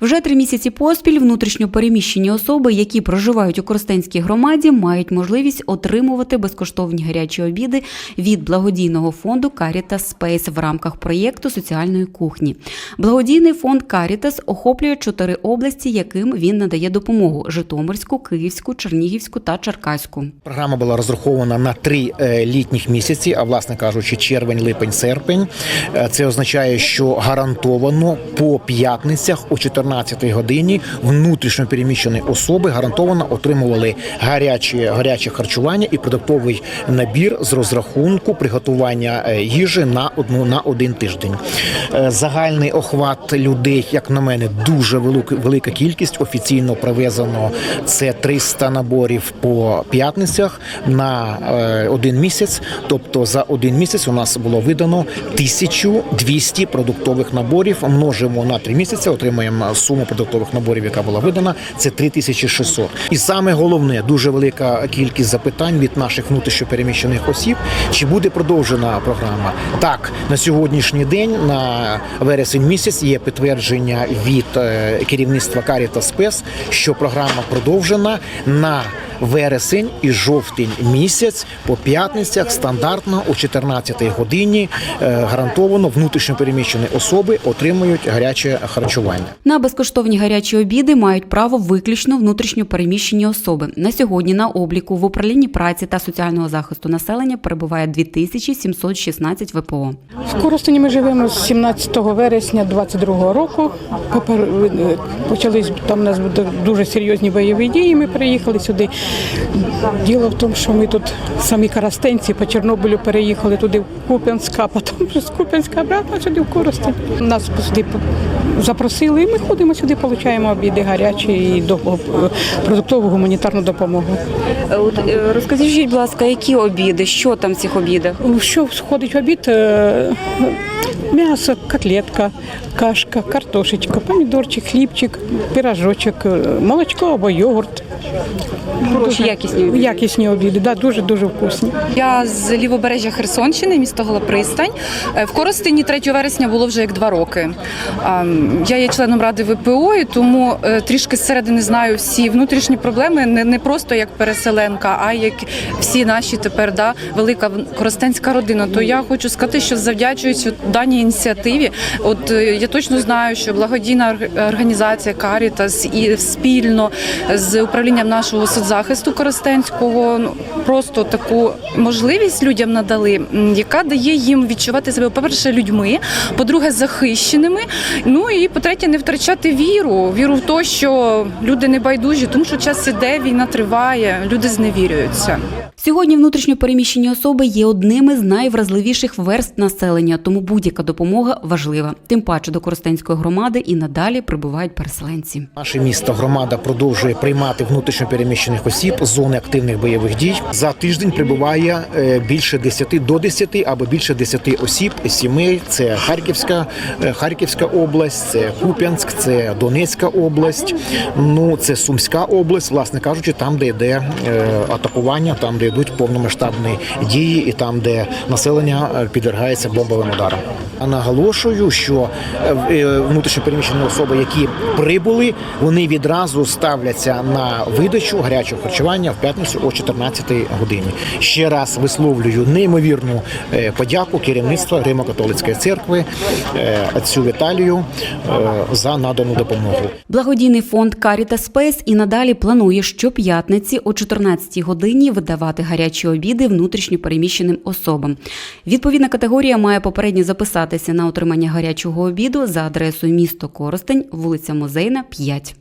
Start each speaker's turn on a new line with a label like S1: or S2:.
S1: Вже три місяці поспіль внутрішньо переміщені особи, які проживають у Коростенській громаді, мають можливість отримувати безкоштовні гарячі обіди від благодійного фонду Caritas Space в рамках проєкту соціальної кухні. Благодійний фонд Caritas охоплює чотири області, яким він надає допомогу: Житомирську, Київську, Чернігівську та Черкаську.
S2: Програма була розрахована на три е, літніх місяці, а власне кажучи, червень, липень, серпень. Е, Це означає, що гарантовано по п'ятницях о 14 годині внутрішньо переміщені особи гарантовано отримували гаряче, гаряче харчування і продуктовий набір з розрахунку приготування е, їжі на одну на один тиждень. Е, Загальний охват людей, як на мене, дуже велика кількість. Офіційно привезено це 300 наборів по п'ятницях на е, один місяць. Тобто за один місяць у нас було видано 1200 продуктових наборів. Множимо на три місяці, отримаємо суму продуктових наборів, яка була видана. Це 3600. І саме головне, дуже велика кількість запитань від наших внутрішньопереміщених осіб. Чи буде продовжена програма? Так, на сьогоднішній день, на вересень місяць, є підтвердження від керівництва керівництва та СПЕС, що програма продовжена на вересень і жовтень місяць по п'ятницях стандартно о 14 годині е, гарантовано внутрішньопереміщені особи отримують гаряче харчування.
S1: На безкоштовні гарячі обіди мають право виключно внутрішньо переміщені особи. На сьогодні на обліку в управлінні праці та соціального захисту населення перебуває 2716 ВПО.
S3: В Коростені ми живемо з 17 вересня 22 року. Е, Почались там у нас дуже серйозні бойові дії. Ми приїхали сюди. Діло в тому, що ми тут самі карастенці по Чорнобилю переїхали туди в Куп'янськ, а потім з Куп'янська обратно сюди в Коростень. Нас сюди запросили, і ми ходимо сюди, отримуємо обіди гарячі і продуктову гуманітарну допомогу.
S1: Розкажіть, будь ласка, які обіди? Що там в цих обідах?
S3: Що входить в обід? Е, М'ясо, котлетка, кашка, картошечка, помідорчик, хлібчик, пирожочок, е, молочко або йогурт.
S1: Хороші, якісні обіди.
S3: Якісні обіди, да, дуже-дуже вкусні.
S4: Я з лівобережжя Херсонщини, місто Голопристань. Е, В Коростені 3 вересня було вже як два роки. Я є членом ради ВПО, і тому е, трішки зсередини знаю всі внутрішні проблеми, не, не просто як переселенка, а як всі наші тепер да, велика коростенська родина. То я хочу сказати, що завдячуючи даній ініціативі, от е, я точно знаю, що благодійна організація Карітас і спільно з управлінням нашого соцзахисту Коростенського ну, просто таку можливість людям надали, яка дає їм відчувати себе, по-перше, людьми, по-друге, захищеними. Ну і по-третє, не втрачати віру. Віру в те, що люди не байдужі, тому що час іде, війна триває, люди зневірюються.
S1: Сьогодні внутрішньо переміщені особи є одними з найвразливіших верст населення, тому будь-яка допомога важлива. Тим паче до Коростенської громади і надалі прибувають переселенці.
S2: Наше місто громада продовжує приймати внутрішньопереміщених осіб з зони активних бойових дій. За тиждень прибуває е, більше 10 до 10 або більше 10 осіб сімей. Це Харківська, е, Харківська область, це Куп'янськ, це Донецька область. Ну це Сумська область, власне кажучи, там, де йде е, атакування, там де йдуть повномасштабні дії, і там, де населення підвергається бомбовим ударам. А наголошую, що е, е, внутрішньопереміщені особи, які прибули, вони відразу ставляться на видачу гарячого харчування в п'ятницю о 14 годині. Ще раз висловлюю неймовірну е, подяку керівництва Римо-католицької церкви отцю Віталію за надану допомогу.
S1: Благодійний фонд Caritas Space і надалі планує щоп'ятниці о 14 годині видавати гарячі обіди внутрішньо переміщеним особам. Відповідна категорія має попередньо записатися на отримання гарячого обіду за адресою місто Коростень, вулиця Музейна, 5.